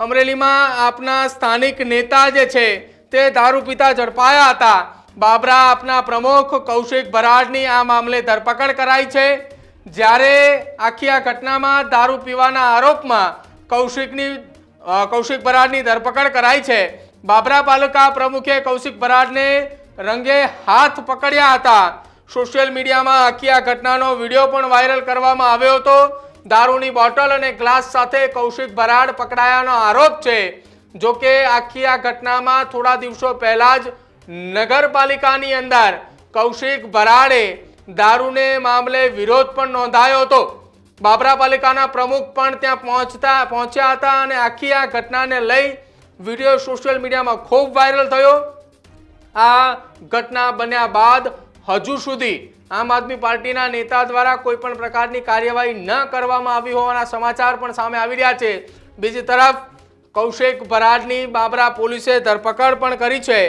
અમરેલીમાં આપના સ્થાનિક નેતા જે છે તે દારૂ પીતા ઝડપાયા હતા. બાબરા આપના પ્રમુખ કૌશિક ભરાડની આ મામલે ધરપકડ કરાઈ છે. જ્યારે આખી આ ઘટનામાં દારૂ પીવાના આરોપમાં કૌશિકની કૌશિક ભરાડની ધરપકડ કરાઈ છે. બાબરા પાલિકા પ્રમુખે કૌશિક ભરાડને રંગે હાથ પકડ્યા હતા. સોશિયલ મીડિયામાં આખી આ ઘટનાનો વીડિયો પણ વાયરલ કરવામાં આવ્યો હતો. દારૂની બોટલ અને ગ્લાસ સાથે કૌશિક ભરાડ પકડાયાનો આરોપ છે. જો કે આખી આ ઘટનામાં થોડા દિવસો પહેલા જ નગરપાલિકાની અંદર કૌશિક ભરાડે દારૂને મામલે વિરોધ પણ નોંધાયો હતો. બાબરા પાલિકાના પ્રમુખ પણ ત્યાં પહોંચતા, પહોંચ્યા હતા અને આખી આ ઘટનાને લઈ વીડિયો સોશિયલ મીડિયામાં ખૂબ વાયરલ થયો. આ ઘટના બન્યા બાદ હજુ સુધી આમ આદમી પાર્ટીના નેતા દ્વારા કોઈ પણ પ્રકારની કાર્યવાહી ન કરવામાં આવી હોવાના સમાચાર પણ સામે આવી રહ્યા છે. બીજી તરફ કૌશિક ભરાડની બાબરા પોલીસે ધરપકડ પણ કરી છે.